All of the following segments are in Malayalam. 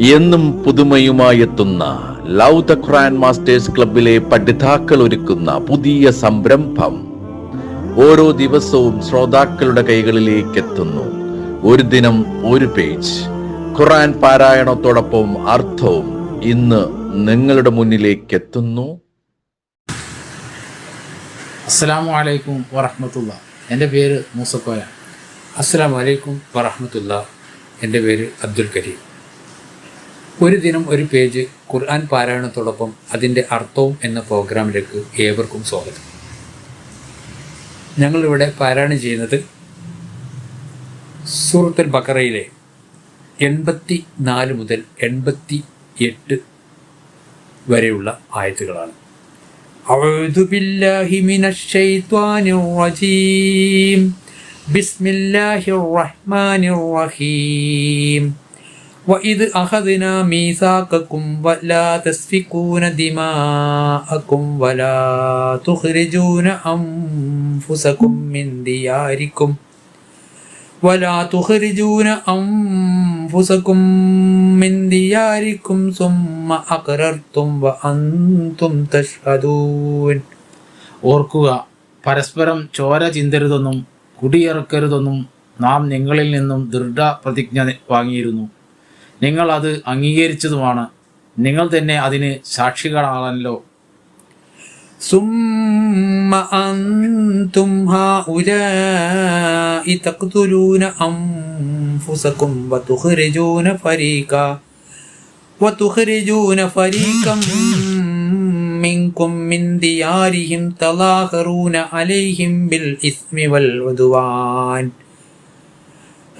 എന്നും പുതുമയുമായെത്തുന്ന ലവ് ദ ഖുറാൻ മാസ്റ്റേഴ്സ് ക്ലബിലെ പഠിതാക്കൾ ഒരുക്കുന്ന പുതിയ സംരംഭം ഓരോ ദിവസവും ശ്രോതാക്കളുടെ കൈകളിലേക്ക് എത്തുന്നു ഒരു ദിനം ഒരു പേജ്. ഖുറാൻ പാരായണത്തോടൊപ്പം അർത്ഥവും ഇന്ന് നിങ്ങളുടെ മുന്നിലേക്ക് എത്തുന്നു അസ്സലാമു അലൈക്കും വറഹമത്തുള്ള. എന്റെ പേര് മൂസക്കോയ അസ്സാം വലൈക്കും വറഹമത്തുള്ള. എന്റെ പേര് അബ്ദുൽ കരീം. ഒരു ദിനം ഒരു പേജ് ഖുർആൻ പാരായണത്തോടൊപ്പം അതിൻ്റെ അർത്ഥവും എന്ന പ്രോഗ്രാമിലേക്ക് ഏവർക്കും സ്വാഗതം ഞങ്ങളിവിടെ പാരായണം ചെയ്യുന്നത് സൂറത്തുൽ ബക്കറയിലെ എൺപത്തി നാല് മുതൽ എൺപത്തി എട്ട് വരെയുള്ള ആയത്തുകളാണ് أعوذ بالله من الشيطان الرجيم بسم الله الرحمن الرحيم وإذ أخذنا ميثاقكم ولا تسفكون دماءكم ولا تخرجون أنفسكم من دياركم ولا تخرجون أنفسكم من دياركم ثم أقررتم وأنتم تشهدون ഓർക്കുക പരസ്പരം ചോര ചിന്തരുതെന്നും കുടിയിറക്കരുതെന്നും നാം നിങ്ങളിൽ നിന്നും ദൃഢപ്രതിജ്ഞ വാങ്ങിയിരുന്നു നിങ്ങൾ അത് അംഗീകരിച്ചതുമാണ് നിങ്ങൾ തന്നെ അതിന് സാക്ഷികളാണല്ലോ ثم أنتم هؤلاء تقتلون أنفسكم وتخرجون فريقا وتخرجون فريقا منكم من ديارهم تظاهرون عليهم بالإثم والعدوان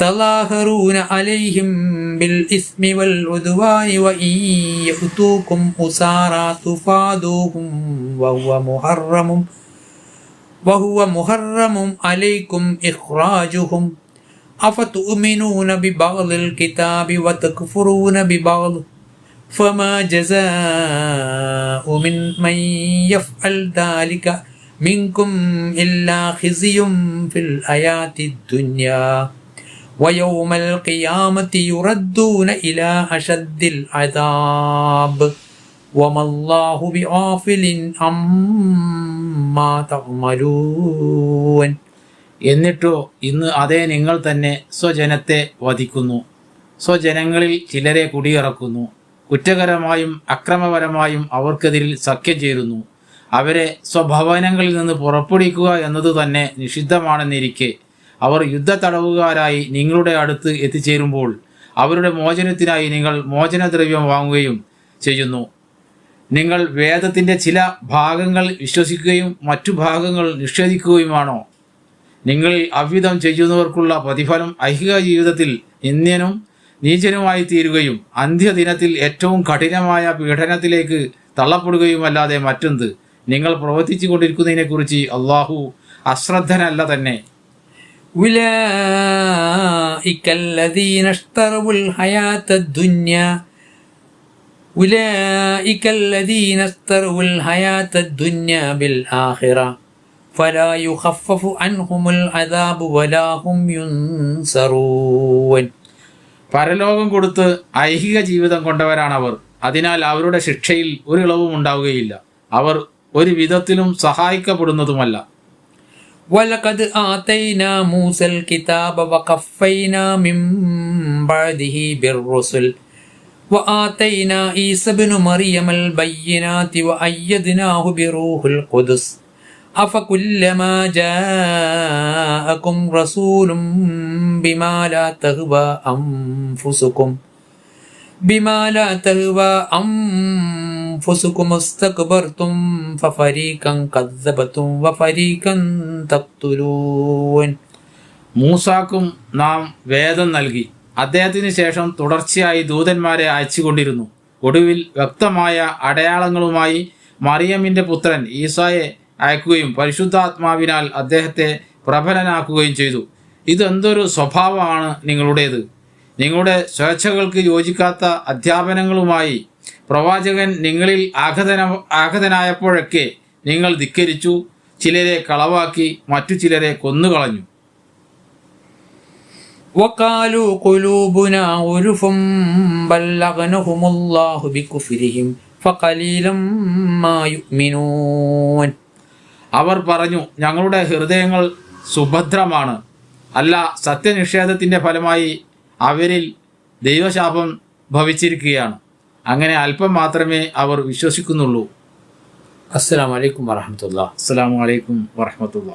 تظاهرون عليهم بالإثم والعدوان وإن يأتوكم أسارى تفادوهم وهو محرم وهو محرم عليكم إخراجهم. أفتؤمنون ببعض الكتاب وتكفرون ببعض؟ فما جزاء من من يفعل ذلك منكم إلا خزي في الحياة الدنيا. വയോമൽ ഖിയാമത്തി യുറദ്ദൂന ഇലാ അഷദ്ദിൽ അദാബ്. വമല്ലാഹു ബിആഫിലിൻ അമ്മാ തഅമലൂൻ. എന്നിട്ടോ ഇന്ന് അതേ നിങ്ങൾ തന്നെ സ്വജനത്തെ വധിക്കുന്നു. സ്വജനങ്ങളിൽ ചിലരെ കുടിയിറക്കുന്നു. കുറ്റകരമായും അക്രമപരമായും അവർക്കെതിരിൽ സഖ്യം ചേരുന്നു. അവരെ സ്വഭവനങ്ങളിൽ നിന്ന് പുറപ്പെടുവിക്കുക എന്നത് തന്നെ നിഷിദ്ധമാണെന്നിരിക്കെ. അവർ യുദ്ധ തടവുകാരായി നിങ്ങളുടെ അടുത്ത് എത്തിച്ചേരുമ്പോൾ അവരുടെ മോചനത്തിനായി നിങ്ങൾ മോചനദ്രവ്യം വാങ്ങുകയും ചെയ്യുന്നു. നിങ്ങൾ വേദത്തിന്റെ ചില ഭാഗങ്ങൾ വിശ്വസിക്കുകയും മറ്റു ഭാഗങ്ങൾ നിഷേധിക്കുകയുമാണോ? നിങ്ങൾ അവ്യുതം ചെയ്യുന്നവർക്കുള്ള പ്രതിഫലം ഐഹിക ജീവിതത്തിൽ ഇന്ത്യനും നീചനുമായി തീരുകയും അന്ത്യദിനത്തിൽ ഏറ്റവും കഠിനമായ പീഡനത്തിലേക്ക് തള്ളപ്പെടുകയുമല്ലാതെ മറ്റെന്ത്? നിങ്ങൾ പ്രവർത്തിച്ചു കൊണ്ടിരിക്കുന്നതിനെക്കുറിച്ച് അള്ളാഹു അശ്രദ്ധനല്ല തന്നെ. أولئك الذين اشتروا الحياة الدنيا أولئك الذين اشتروا الحياة الدنيا بالآخرة فلا يخفف عنهم العذاب ولا هم ينصرون പരലോകം കൊടുത്ത് ഐഹിക ജീവിതം കൊണ്ടവരാണവർ അതിനാൽ അവരുടെ ശിക്ഷയിൽ ഒരു ഇളവും ഉണ്ടാവുകയില്ല അവർ ഒരു വിധത്തിലും സഹായിക്കപ്പെടുന്നതുമല്ല ولقد آتينا موسى الكتاب وقفينا من بعده بالرسل. وآتينا عيسى ابن مريم البينات وأيدناه بروح القدس. أفكلما جاءكم رسول بما لا تهوى أنفسكم. بما لا تهوى أنفسكم. استكبرتم ففريقا كذبتم وفريقا تقتلون മൂസാക്കും നാം വേദം നൽകി അദ്ദേഹത്തിന് ശേഷം തുടർച്ചയായി ദൂതന്മാരെ അയച്ചുകൊണ്ടിരുന്നു ഒടുവിൽ വ്യക്തമായ അടയാളങ്ങളുമായി മറിയമ്മിന്റെ പുത്രൻ ഈസായെ അയക്കുകയും പരിശുദ്ധാത്മാവിനാൽ അദ്ദേഹത്തെ പ്രബലനാക്കുകയും ചെയ്തു ഇതെന്തൊരു സ്വഭാവമാണ് നിങ്ങളുടേത് നിങ്ങളുടെ സ്വേച്ഛകൾക്ക് യോജിക്കാത്ത അധ്യാപനങ്ങളുമായി പ്രവാചകൻ നിങ്ങളിൽ ആഗതന ആഗതനായപ്പോഴൊക്കെ നിങ്ങൾ ധിക്കരിച്ചു ചിലരെ കളവാക്കി മറ്റു ചിലരെ കൊന്നുകളഞ്ഞു وقالوا قلوبنا غلف بلغنهم الله بكفرهم فقليلا ما يؤمنون അവർ പറഞ്ഞു ഞങ്ങളുടെ ഹൃദയങ്ങൾ സുഭദ്രമാണ് അല്ല സത്യനിഷേധത്തിന്റെ ഫലമായി അവരിൽ ദൈവശാപം ഭവിച്ചിരിക്കുകയാണ് അങ്ങനെ അല്പം മാത്രമേ അവർ വിശ്വസിക്കുന്നുള്ളൂ. അസ്സാം വലൈക്കും വറഹമത്തുള്ള അസ്സാം വലൈക്കും വറഹമത്തുള്ള